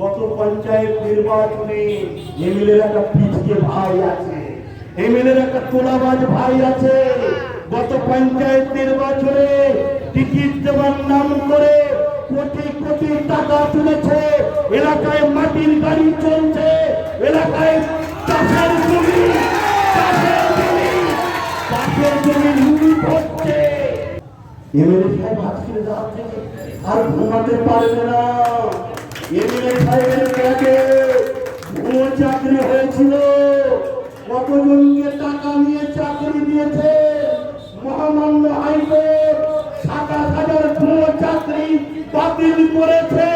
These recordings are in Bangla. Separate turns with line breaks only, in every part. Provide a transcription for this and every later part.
গত পঞ্চায়েত নির্বাচনে এমএলএর একটা পিছিয়ে ভাই আছে। এমএলএর একটা তোলাবাজ ভাই আছে। গত পঞ্চায়েত নির্বাচনে টিকিট দেওয়ার নাম করে কোটি কোটি টাকা তুলেছে। এলাকায় মাটির গাড়ি চলছে। এলাকায় চাষের জমি চাষের জমি জমি লুট হচ্ছে। এমএলএ সাহেব আজকে যাচ্ছে আর ঘুমাতে পারবে না। চাকরি হয়েছিল টাকা নিয়ে চাকরি মহামান্য হাইকোর্ট সাতাশ হাজার ভুয়ো চাকরি বাতিল করেছে।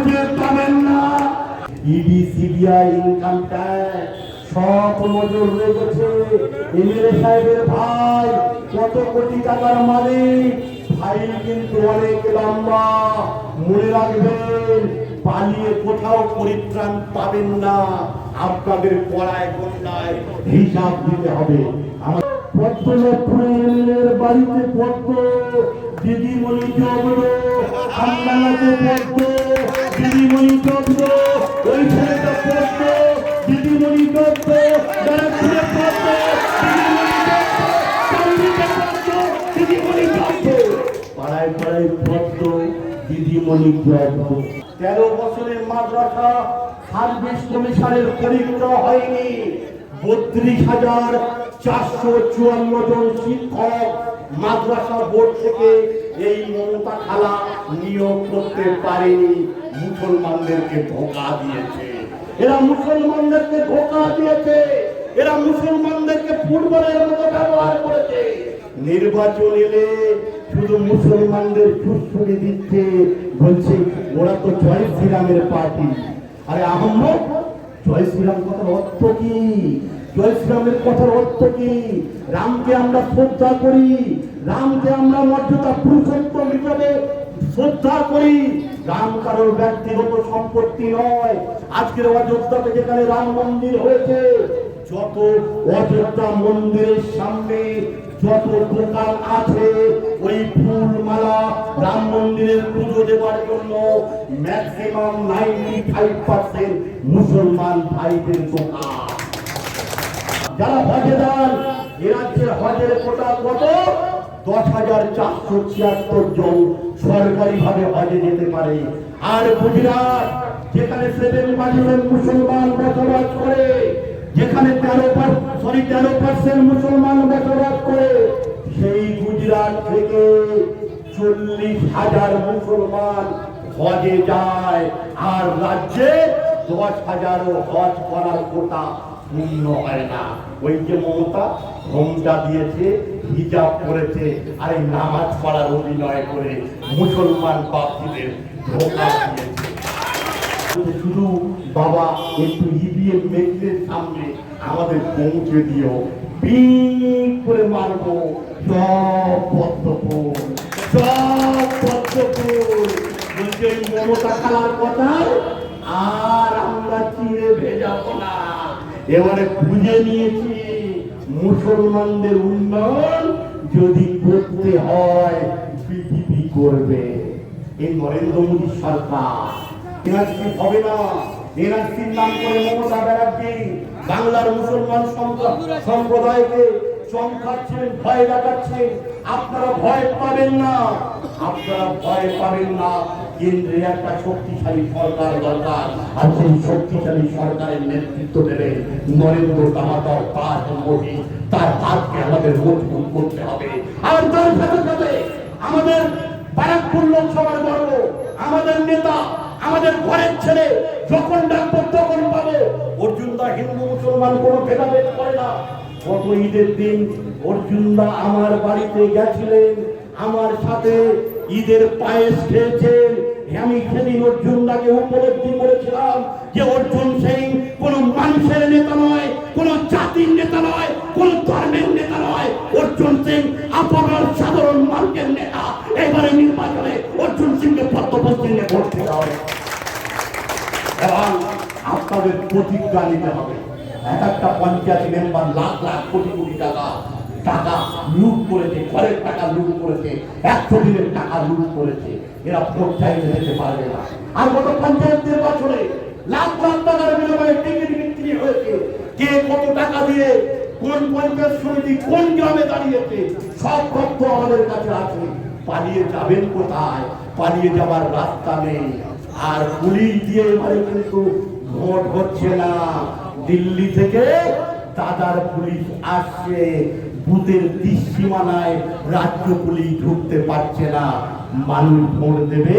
খুঁজে পাবেন না। ইডি সিবিআই ইনকাম ট্যাক্স সব নজর রেখেছে এমএলএ সাহেবের ভাই, কত কোটি টাকার মালিক। ফাইল কিন্তু অনেক লম্বা। মনে রাখবেন, পালিয়ে কোথাও পরিত্রাণ পাবেন না। আপনাদের পড়ায় গন্ডায় হিসাব দিতে হবে। এমএলএর বাড়িতে পদ্ম দিদিমণি জব্দ আমদানাতে পদ্ম। তেরো বছরের মাদ্রাসা সার্ভিস কমিশনের হয়নি। বত্রিশ হাজার চারশো চুয়ান্ন জন শিক্ষক মাদ্রাসা বোর্ড থেকে এই মমতা খালা নিয়োগ করতে পারেনি। মুসলমানদেরকে ধোকা দিয়েছে। এরা মুসলমানদেরকে ধোকা দিয়েছে। এরা মুসলমানদেরকে ফুটবলের মতো ব্যবহার করেছে। নির্বাচন এলে শুধু মুসলমানদের ফুসফুলি দিচ্ছে বলছে ওরা তো জয় শ্রীরামের পার্টি। আরে আহম্মদ জয় শ্রীরাম কথার অর্থ কি? জয় শ্রীরামের কথার অর্থ কি? রামকে আমরা শ্রদ্ধা করি, রামকে আমরা মর্যাদা পুরুষোত্তম হিসাবে শ্রদ্ধা করি। রাম কারোর ব্যক্তিগত সম্পত্তি নয়। আজকের অযোধ্যাতে যেখানে রাম মন্দির হয়েছে যত অযোধ্যা মন্দিরের সামনে যত দোকান আছে, ওই ফুল মালা রাম মন্দিরের পুজো দেওয়ার জন্য ম্যাক্সিমাম নাইনটি ফাইভ পার্সেন্ট মুসলমান ভাইদের দোকান যারা হজে যান এ রাজ্যের হজের কোটা কত? দশ হাজার চারশো ছিয়াত্তর জন সরকারি ভাবে হজে যেতে পারে। আর গুজরাট, যেখানে সেভেন পার্সেন্ট মুসলমান বসবাস করে যেখানে তেরো সরি তেরো পার্সেন্ট মুসলমান বসবাস করে, সেই গুজরাট থেকে চল্লিশ হাজার মুসলমান হজে যায়, আর রাজ্যে দশ হাজারও হজ করার কোটা পূর্ণ হয় না। ওই যে মমতা ঘোমটা দিয়েছে, হিজাব করেছে, আর এই নামাজ পড়ার অভিনয় করে মুসলমান বাপীদের ধোকা দিয়েছে শুধু বাবা একটু ইভিএম মেঘের সামনে আমাদের পৌঁছে দিও। করে মারবো সব পদ্মফুল, সব এই মমতা খালার কথা আর আমরা চিড়ে ভেজাবো না। এবারে বুঝে নিয়েছি, মুসলমানদের উন্নয়ন যদি করতে হয়, পৃথিবী করবে। এই নরেন্দ্র মোদী সরকার। এনআরসি হবে না। এনআরসির নাম করে মমতা ব্যানার্জি বাংলার মুসলমান সম্প্রদায়কে চমকাচ্ছেন, ভয় দেখাচ্ছেন। আপনারা ভয় পাবেন না। আপনারা ভয় পাবেন না। কেন্দ্রে একটা শক্তিশালী সরকার দরকার। আর সেই শক্তিশালী সরকারের নেতৃত্ব দেবে নরেন্দ্র দামোদর দাস মোদী। তার হাতকে আমাদের মজবুত করতে হবে। আর তার সাথে সাথে আমাদের ব্যারাকপুর লোকসভার গর্ব আমাদের নেতা আমাদের ঘরের ছেলে যখন ডাকবো তখন পাবে। অর্জুন দা হিন্দু মুসলমান, কোনো ভেদাভেদ করে না। গত ঈদের দিন অর্জুন দা আমার বাড়িতে গেছিলেন। আমার সাথে ঈদের পায়েস খেয়েছেন। আমি সেদিন অর্জুন দাকে উপলব্ধি করেছিলাম যে অর্জুন সিং প্রতিজ্ঞা নিতে হবে। এক একটা পঞ্চায়েত মেম্বার লাখ লাখ কোটি কোটি টাকা টাকা লুট করেছে, ঘরের টাকা লুট করেছে, একশো দিনের টাকা লুট করেছে। এরা ভোট যেতে পারবে না। আর লাখ লাখ টাকার বিনিময়ে টিকিট বিক্রি হয়েছে। কে কত টাকা দিয়ে কোন পঞ্চায়েত সমিতি কোন গ্রামে দাঁড়িয়েছে, সব তথ্য আমাদের কাছে আছে। পালিয়ে যাবেন কোথায়? পালিয়ে যাবার রাস্তা নেই। আর পুলিশ দিয়ে এবারে কিন্তু ভোট হচ্ছে না। দিল্লি থেকে দাদার পুলিশ আসছে। বুথের সীমানায় রাজ্য পুলিশ ঢুকতে পারছে না। মানুষ ভোট দেবে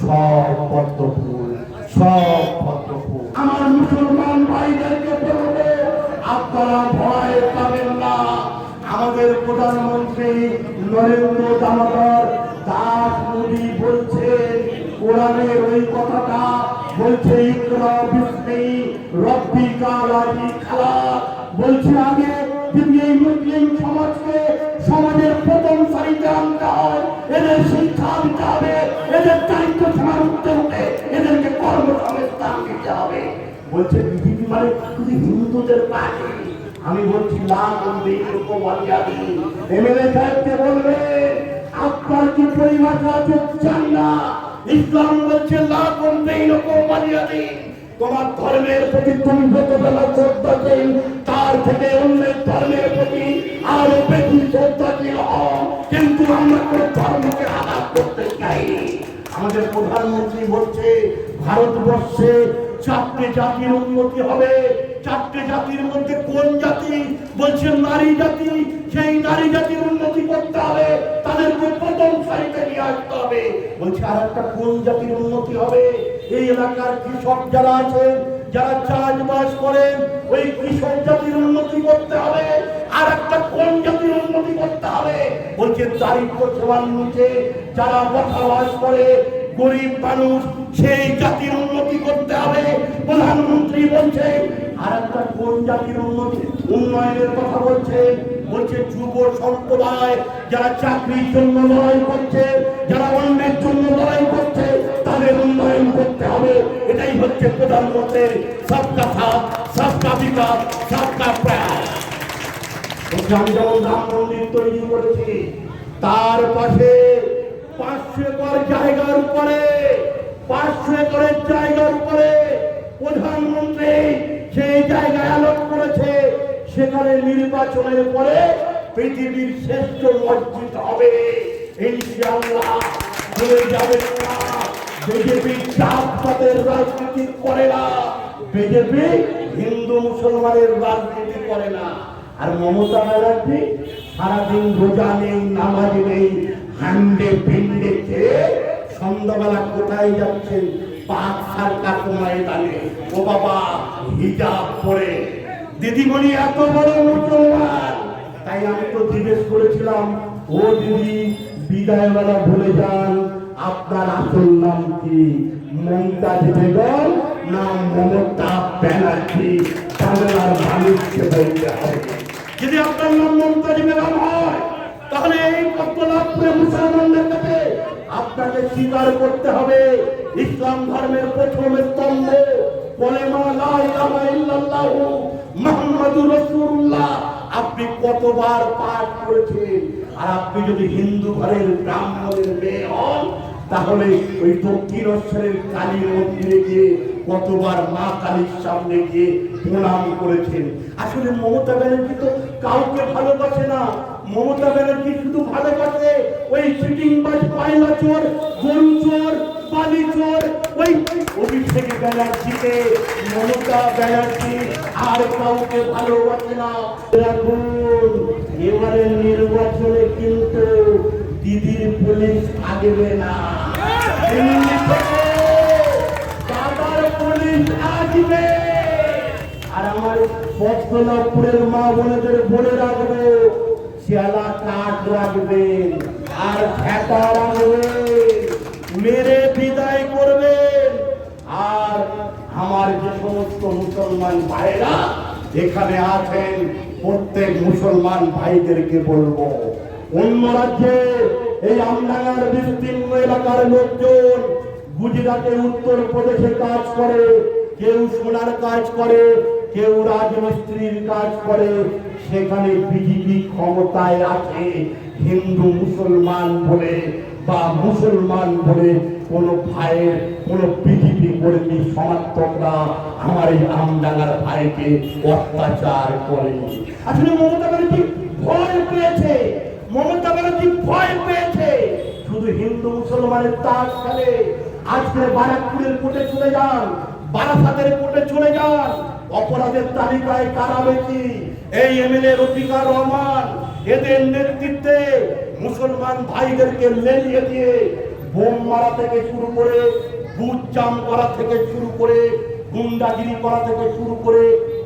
সব পদ্মফুল সব পদ্মফুল। আমার মুসলমান ভাইদেরকে বলব, আপনারা ভয় পাবেন না। আমাদের প্রধানমন্ত্রী নরেন্দ্র দামোদর দাস মোদী বলছে কোরআনের ওই বলছে ইকরা বিস্মি রব্বি কালাজি খালা বলছে আগে যদি এই মুসলিম সমাজকে সমাজের প্রথম সারিতে আনতে হয় এদের শিক্ষা দিতে হবে, এদের দায়িত্ব সীমার উঠতে উঠে এদেরকে কর্মসংস্থান দিতে হবে। বলছে বিজেপি মানে শুধু হিন্দুদের পার্টি। আমি বলছি না বলবে এরকম এমএলএ সাহেবকে বলবে আপনার কি পরিভাষা আছে? চাই না। ইসলাম বলছে তোমার ধর্মের প্রতি তুমি যতবেলা শ্রদ্ধাশীল তার থেকে অন্যের ধর্মের প্রতি আরও বেশি শ্রদ্ধাশীল হও কিন্তু আমরা কোন ধর্মকে আঘাত করতে চাই আমাদের প্রধানমন্ত্রী বলছে, ভারতবর্ষে চারটে জাতির উন্নতি হবে। চারটে জাতির মধ্যে কোন জাতি বলছে নারী জাতি, সেই নারী জাতির উন্নতি করতে হবে। তাদেরকে প্রথম সারিতে নিয়ে আসতে হবে। বলছে আর একটা কোন জাতির উন্নতি হবে? এই এলাকার কৃষক যারা আছেন, যারা চাষবাস করেন, ওই কৃষক জাতির উন্নতি করতে হবে। আর একটা কোন জাতির উন্নতি করতে হবে? বলছে দারিদ্র সীমার নিচে যারা বসবাস করে গরিব মানুষ সেই জাতির উন্নতি করতে হবে। প্রধানমন্ত্রী বলছে আর একটা কোন জাতির উন্নতি? উন্নয়নের কথা বলছে বলছে যুব সম্প্রদায় যারা চাকরির জন্য লড়াই করছে, যারা অন্যের জন্য লড়াই করছে, তাদের উন্নয়ন করতে হবে। এটাই হচ্ছে প্রধানমন্ত্রীর সবকা সাথ, সবকা বিকাশ, সবকা আমি যেমন রাম মন্দির তৈরি করেছি, তার পাশে পাঁচশো একর জায়গার উপরে পাঁচশো একরের জায়গার উপরে প্রধানমন্ত্রী সেই জায়গায় আলোক করেছে, সেখানে নির্বাচনের পরে পৃথিবীর শ্রেষ্ঠ মসজিদ হবে। ইনশাআল্লাহ, ভুলে যাবেন না বিজেপি জাতপাতের রাজনীতি করে না, বিজেপি হিন্দু মুসলমানের রাজনীতি করে না। আর মমতা ব্যানার্জি সারাদিন রোজা নেই, নামাজ নেই হান্ডে খেয়ে সন্ধ্যাবেলা কোথায় যাচ্ছেন? সাত কাকু ময়দানে। ও বাবা, হিজাব পরে। দিদিমণি এত বড় মুসলমান। তাই আমি তো জিজ্ঞেস করেছিলাম, ও দিদি বিদায় বেলা ভুলে যান। আপনার আসল নাম কি? মমতাজ বেগম না মমতা ব্যানার্জি? বাংলার মানুষকে বলতে হবে। যদি আপনার নাম মমতাজ বেগম হয় তাহলে এই পদ্মনাভপুরে মুসলমানদের কাছে আপনাকে স্বীকার করতে হবে। ইসলাম ধর্মের প্রথম স্তম্ভ। আপনি কতবার পাঠ করেছেন আর আপনি যদি হিন্দু ঘরের ব্রাহ্মণের মেয়ে হন, তাহলে ওই দক্ষিণেশ্বরের কালী মন্দিরে গিয়ে কতবার মা কালীর সামনে গিয়ে প্রণাম করেছেন। আসলে মমতা ব্যানার্জি তো কাউকে ভালোবাসে না। মমতা ব্যানার্জি শুধু ভালোবাসে ওই চিটিংবাজ পায়লা চোর, গরু চোর, বালি চোর, ওই অভিষেক ব্যানার্জিকে মমতা ব্যানার্জি আর কাউকে ভালোবাসে না। রাখুন এবারে নির্বাচনে কিন্তু দিদির পুলিশ থাকবে না। আর আমার বস্তনাপুরের মা বোনেদের বলে রাখব শিয়ালা কাঠ রাখবেন আর ঝেঁটা রাখবেন মেরে বিদায় করবেন আর আমার যে সমস্ত মুসলমান ভাইরা এখানে আছেন, প্রত্যেক মুসলমান ভাইদেরকে বলব, অন্য রাজ্যে এই আমডাঙ্গার বিস্তীর্ণ এলাকার লোকজন গুজরাটে উত্তর প্রদেশে কাজ করে, কেউ সোনার কাজ করে কেউ রাজমিস্ত্রির কাজ করে, সেখানে বিজেপি ক্ষমতায় আছে। হিন্দু মুসলমান বলে বা মুসলমান বলে কোন ভাইয়ের, কোন বিজেপি কর্মী সমর্থকরা আমার এই আমডাঙ্গার ভাইকে অত্যাচার করে। আসলে মমতা ব্যানার্জি ভয় পেয়েছে। মমতা ব্যানার্জি ভয় পেয়েছে। শুধু হিন্দু মুসলমানের তাস খেলে আজকে বারাকপুরের কোর্টে চলে যান, বারাসাতের কোর্টে চলে যান অপরাধের তালিকায় কারা বেশি? এই এমএলএ রফিকা রহমান, এদের নেতৃত্বে মুসলমান ভাইদেরকে লেলিয়ে দিয়ে বোম মারা থেকে শুরু করে বুথ জাম করা থেকে শুরু করে, গুন্ডাগিরি করা থেকে শুরু করে,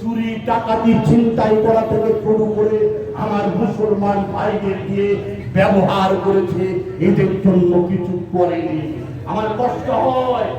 চুরি, ডাকাতি, ছিনতাই করা থেকে শুরু করে আমার মুসলমান ভাইদের দিয়ে ব্যবহার করেছে, এদের জন্য কিছু করেনি। আমার কষ্ট হয়।